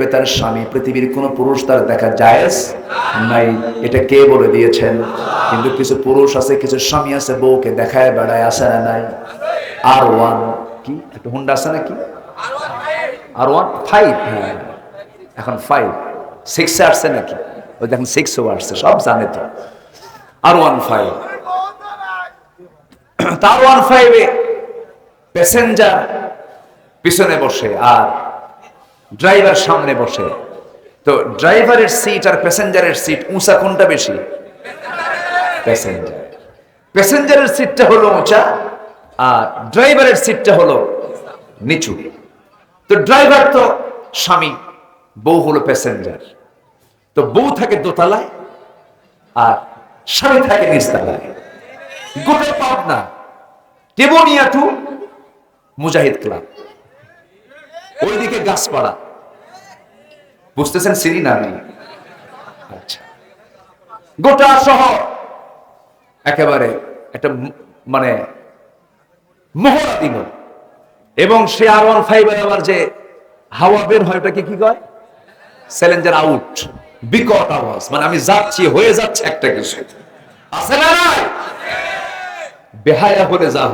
দেখবে তার স্বামী, পৃথিবীর কোন পুরুষ তার দেখা জায়েজ নাই। এটা কে বলে দিয়েছেন? কিন্তু কিছু পুরুষ আছে, কিছু স্বামী আছে, বউকে দেখায়, বেড়ায়, আসে না নাই। আর ওয়ান, কি? একটা হুন্ডা আছে নাকি? আর ওয়ান? ফাইভ হ্যাঁ। এখন ফাইভ। সিক্সে আসছে নাকি? ওই দেখেন সিক্সও আসছে, সব জানে তো। আর ওয়ান, ফাইভ। তার ওয়ান, ফাইভে প্যাসেঞ্জার পিছনে বসে, আর ড্রাইভার সামনে বসে। তো ড্রাইভারের সিট আর প্যাসেঞ্জারের সিট উঁচা কোনটা বেশি? প্যাসেঞ্জার প্যাসেঞ্জারের সিটটা হলো উঁচা আর ড্রাইভারের সিটটা হলো নিচু। তো ড্রাইভার তো স্বামী, বউ হলো প্যাসেঞ্জার তো বউ থাকে দোতলায় আর স্বামী থাকে নিচতলায়। গোটা পাবনা টেবনিয়া টু মুজাহিদ ক্লাব। ওইদিকে গাছপাড়া বুঝতেছেন সিরি না আমি? আচ্ছা। গোটা শহর একেবারে একটা মানে মোহরা দিল। এবং সে আর ওয়ান ফাইভের আবার যে হাওয়া বের হয় ওটাকে কি কয়? স্যালেঞ্জার আউট বিকট আওয়াজ। মানে আমি যাচ্ছি হয়ে যাচ্ছে একটা কিছু। আছে না বেহায়া করে যা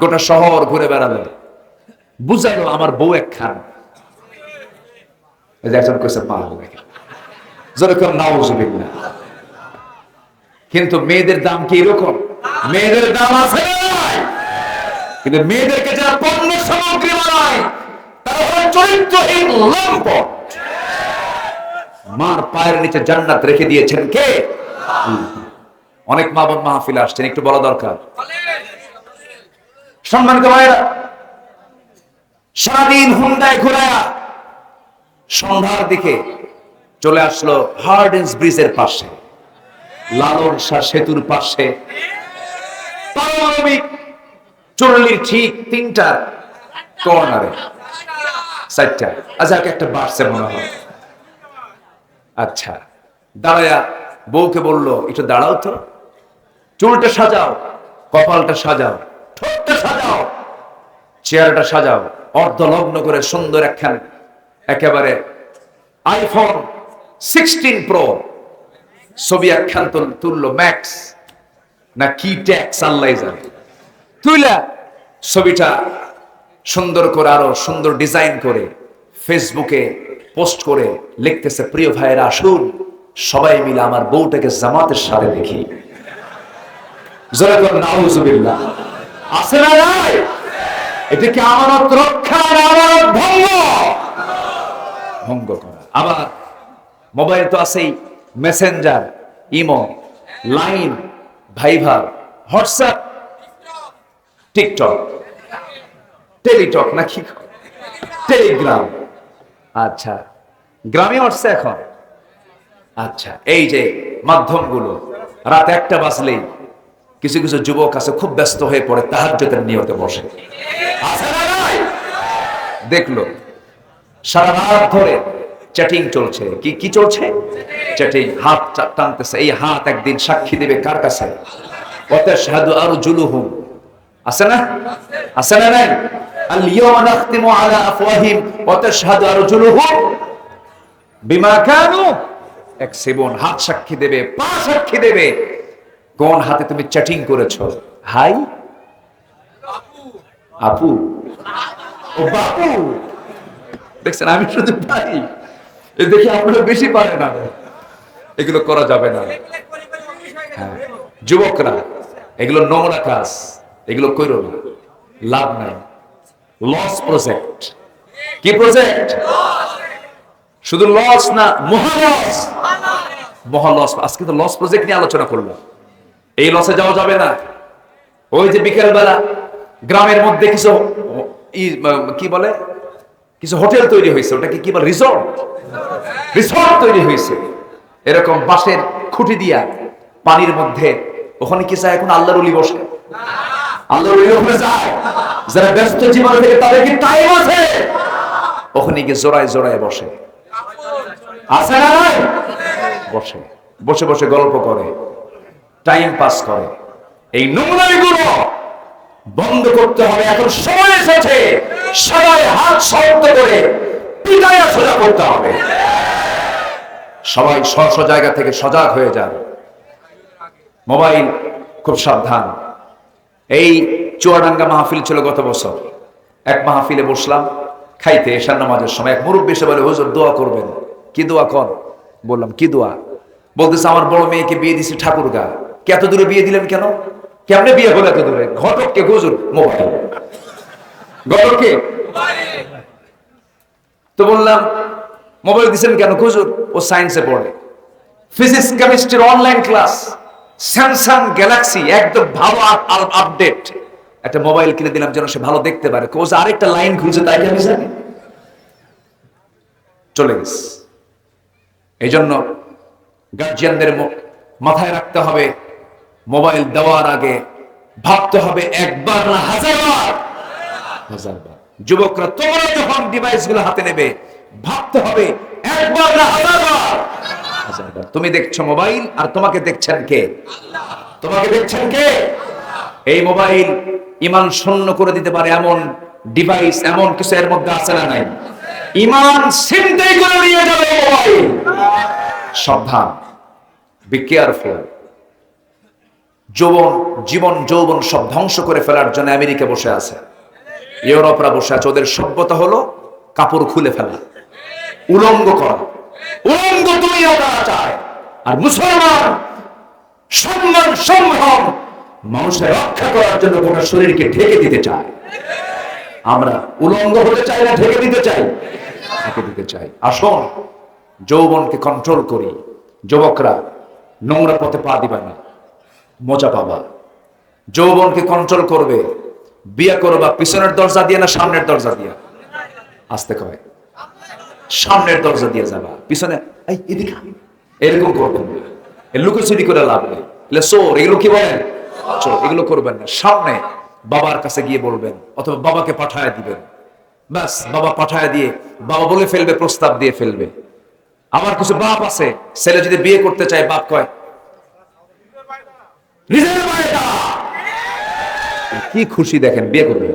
গোটা শহর ঘুরে বেড়ালো। বুঝালো আমার বউ এক খান এই যে একজন কইছে পা যেরকম নাউজুবিল্লাহ কিন্তু মেয়েদের দাম কি এরকম মেয়েদের দাম আছে কিন্তু মেয়েদেরকে যারা পণ্য সামগ্রী বানায় তারা হলো চরিত্রহীন লম্পট মার পায়ের নিচে জান্নাত রেখে দিয়েছেন কে অনেক মা বোন মাহফিলে আসছেন একটু বলা দরকার সম্মানিত ভাইরা সারাদিন হুন্ডায় ঘোরায়া সন্ধ্যার দিকে চলে আসলো হার্ডেন্স ব্রিজের পাশে, লালন শাহ সেতুর পাশে। পারমাণবিক চুরলির ঠিক তিনটা কর্নারে চারটা। আচ্ছা একটা বাড়ছে মনে হয়। আচ্ছা দাঁড়ায়া বউকে বলল, একটু দাঁড়াও তো। চুলটা সাজাও, কপালটা সাজাও, ঠোঁটটা সাজাও, চেয়ারটা সাজাও, অর্ধলগ্ন করে সুন্দর একখান একেবারে আইফোন সিক্সটিন প্রো ছবি তুল- তুললো ম্যাক্স না কি ট্যাক্স আল্লাহ জানে তুইলা? ছবিটা সুন্দর করে আরও সুন্দর ডিজাইন করে ফেসবুকে পোস্ট করে লিখতেছে প্রিয় ভাইয়েরা আসুন সবাই মিলে আমার বউটাকে জামাতের সাথে দেখি। আছে না এটা কি আমানত রক্ষা আমানত ভঙ্গ? ভঙ্গ করা। আবার মোবাইল তো আছেই Messenger imo Line Viber WhatsApp TikTok Teletalk নাকি টেলিগ্রাম আচ্ছা গ্রামে আসছে এখন? আচ্ছা এই যে মাধ্যমগুলো, রাত একটা বাজলেই কিছু কিছু যুবক আছে, খুব ব্যস্ত হয়ে পড়ে, তাহাজ্জুদের নিয়তে বসে। না? দেখল। সারা রাত ধরে চ্যাটিং চলছে। কি কি চলছে? চ্যাটিং হাত টানতেছে। এই হাত একদিন সাক্ষী দেবে কার কাছে? ওতে শাহাদু আরও জুলুহুম আছে না? আছে না নাই? আল ইয়াওমা নাখতিমু আলা আফওয়াহিম। ওয়া তাশহাদু আরজুলুহুম বিমা কানু। ইয়াকসিবুন হাত সাক্ষী দেবে, পা সাক্ষী দেবে। কোন হাতে তুমি চ্যাটিং করেছ? হাই? আপু। ও বাপু। দেখছেন, আমি শুধু ভাই এ দেখি আপনারা বেশি পারে না এগুলো করা যাবে না। হ্যাঁ যুবকরা, এগুলো নোংরা কাজ এগুলো কইরো না। লাভ নাই। লস প্রজেক্ট কি প্রজেক্ট শুধু লস না মহা লস মহা লস আজকে তো লস প্রজেক্ট নিয়ে আলোচনা করলাম। এই লসে যাওয়া যাবে না। ওই যে বিকেল বেলা গ্রামের মধ্যে কিছু কি বলে? কিছু হোটেল তৈরি হয়েছে, ওটাকে কি বলে রিসর্ট রিসর্ট তৈরি হয়েছে। এরকম বাঁশের খুঁটি দিয়া পানির মধ্যে, ওখানে কি চায় এখন আল্লাহর উলি বসে? আল্লাহর ওখানে যায় যারা ব্যস্ত জীবন থেকে, তাদের কি টাইম আছে? ওখানে গিয়ে জোড়ায় জোড়ায় বসে। আছে না? বসে। বসে বসে গল্প করে। টাইম পাস করে। এই নোংরামিগুলো বন্ধ করতে হবে, এখন সময় এসেছে। সবাই হাত শব্দ করে পিটায় করতে হবে। সবাই স্ব জায়গা থেকে সজাগ হয়ে যান। মোবাইল খুব সাবধান। এই চুয়াডাঙ্গা মাহফিল ছিল গত বছর। এক মাহফিলে বসলাম, খাইতে এশার নামাজের সময় এক মুরব্বী এসে বলে, হুজুর, দোয়া করবেন। কি দোয়া কর বললাম, কি দোয়া? বলতেছে, আমার বড় মেয়েকে বিয়ে দিছি ঠাকুরগা। কে এত দূরে বিয়ে দিলেন কেন? কেমনে বিয়ে হলো এত দূরে? ঘটক কে হুজুর, মোবাইল। কে? তো বললাম, মোবাইল দিছেন কেন? হুজুর, ও সায়েন্সে পড়ে। ফিজিক্স কেমিস্ট্রির অনলাইন ক্লাস স্যামসাং গ্যালাক্সি একদম ভালো আপডেট একটা মোবাইল কিনে দিলাম যেন সে ভালো দেখতে পারে। কোচ আরেকটা লাইন খুলছে, তাই আমি জানি? চলে গেছে। এই জন্য গার্জিয়ানদের মাথায় রাখতে হবে, মোবাইল দেওয়ার আগে ভাবতে হবে একবার না হাজারবার। হাজারবার যুবকরা, তোমরা যখন ডিভাইসগুলো হাতে নেবে, ভাবতে হবে, একবার না হাজারবার হাজারবার তুমি দেখছ মোবাইল আর তোমাকে দেখছেন কে? তোমাকে দেখছেন কে? এই মোবাইল ইমান শূন্য করে দিতে পারে এমন ডিভাইস এমন কিছু এর মধ্যে আছে না নাই? ইমান ছিনতাই করে নিয়ে যাবে মোবাইল সাবধান। বি কেয়ারফুল যৌবন, জীবন, যৌবন সব ধ্বংস করে ফেলার জন্য আমেরিকা বসে আছে। ইউরোপরা বসে আছে, ওদের সভ্যতা হলো কাপড় খুলে ফেলা, উলঙ্গ করা। উলঙ্গ তুমি ওরা চায়, আর মুসলমান সম্মান, সম্ভ্রম, মানুষের রক্ষা করার জন্য গোটা শরীরকে ঢেকে দিতে চায়। আমরা উলঙ্গ হতে চাই না ঢেকে দিতে চাই? ঢেকে দিতে চাই। আসুন যৌবনকে কন্ট্রোল করি। যুবকরা নোংরা পথে পা দিবা না, মজা পাবা। যৌবনকে কন্ট্রোল করবে। বিয়ে করবা, পিছনের দরজা দিয়ে না সামনের দরজা দিয়ে? আসতে কয়। সামনের দরজা দিয়ে যাবা। পিছনে এরকম করবেন লুকোচুরি করে লাভ নেই। চোর, এগুলো কি বলেন? এগুলো করবেন না। সামনে বাবার কাছে গিয়ে বলবেন, অথবা বাবাকে পাঠায় দিবেন। ব্যাস, বাবা পাঠায় দিয়ে, বাবা বলে ফেলবে, প্রস্তাব দিয়ে ফেলবে। আমার কিছু বাপ আছে, ছেলে যদি বিয়ে করতে চায়, বাপ কয় কি খুশি দেখেন, বিয়ে করবে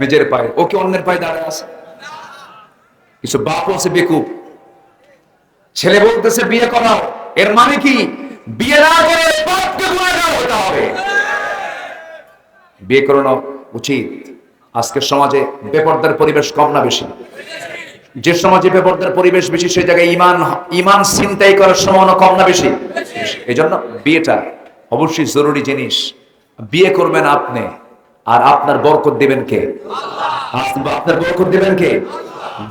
নিজের পায়ে ওকে অন্যের পায়ে দাঁড়ায় আছে? কিছু বাপ আছে বেকুব। ছেলে বলতেছে, বিয়ে করাও। এর মানে কি? বিয়ে না করে বাপকে গুণাগার হতে হবে। বিয়ে করানো উচিত। আজকের সমাজে বেপর্দার পরিবেশ কম না বেশি। যে সমাজে বেপর্দার পরিবেশ বেশি, সেই জায়গায় ইমান ইমান চিন্তাই করার সম্ভাবনা কম না বেশি? এই জন্য বিয়েটা অবশ্যই জরুরি জিনিস। বিয়ে করবেন আপনি, আর আপনার বরকত দিবেন কে? আপনার বরকত দিবেন কে?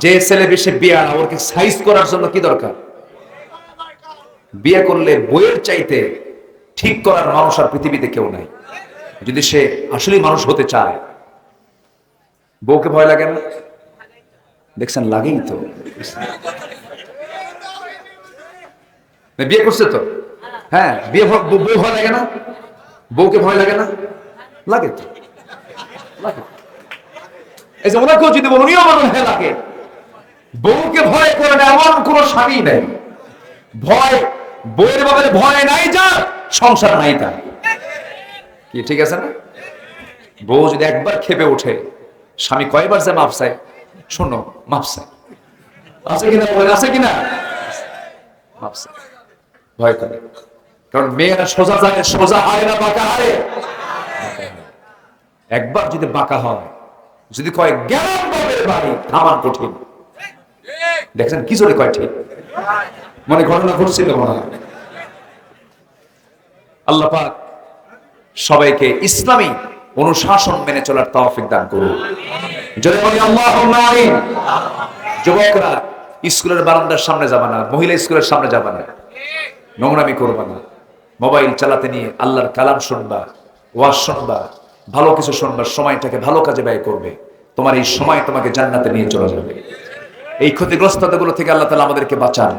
যে ছেলে বেশি বিয়ে আনা ওরকে সাইজ করার জন্য কি দরকার? বিয়ে করলে বইয়ের চাইতে ঠিক করার মানুষ আর পৃথিবীতে কেউ নাই। যদি সে আসলেই মানুষ হতে চায়, বউকে ভয় লাগে না? দেখছেন লাগেই তো। বিয়ে করছে তো? হ্যাঁ বিয়ে বউ ভয় লাগে না? বউকে ভয় লাগে না? লাগে তো। লাগে। এই যে ওনাকেও যদি বলুন উনিও বলুন হ্যাঁ লাগে। বউকে ভয় করে না, এমন কোন স্বামী নেই। ভয়, বউয়ের ব্যাপারে ভয় নাই যা, সংসার নাই তার কি, ঠিক আছে না? বউ যদি একবার খেপে ওঠে, স্বামী কয়বার যে মাপ চায়? শোনো মাপ চায় আছে কিনা বলেন, আছে কিনা? মাপ চায় ভয় করে। কারণ মেয়েরা সোজা যায়, সোজা হয় না, বাঁকা হয়। একবার যদি বাঁকা হয়, যদি কয় জ্ঞান বাড়ি আমার কঠিন। দেখছেন কি জোরে কয় ঠিক? মনে ঘটনা ঘটছিল মনে হয়। আল্লাহ পাক সবাইকে ইসলামী অনুশাসন মেনে চলার তৌফিক দান করুন। যুবকরা, স্কুলের বারান্দার সামনে যাবে না, মহিলা স্কুলের সামনে যাবে না। নোংরামি করবা না। মোবাইল চালাতে নিয়ে আল্লাহর কালাম শুনবা, ওয়াজ শুনবা, ভালো কিছু শুনবা, সময়টাকে ভালো কাজে ব্যয় করবে। তোমার এই সময় তোমাকে জান্নাতে নিয়ে চলে যাবে। এই ক্ষতিগ্রস্ততাগুলো থেকে আল্লাহ তালা আমাদেরকে বাঁচান,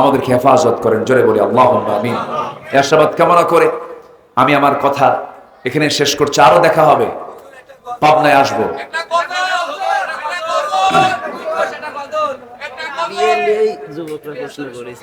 আমাদেরকে হেফাজত করেন। জোরে বলি, আল্লাহ আমিন। এরশাবাদ কামনা করে আমি আমার কথা এখানে শেষ করছি। আরও দেখা হবে। পাবনায় আসব। যুবকরা প্রশ্ন করেছে।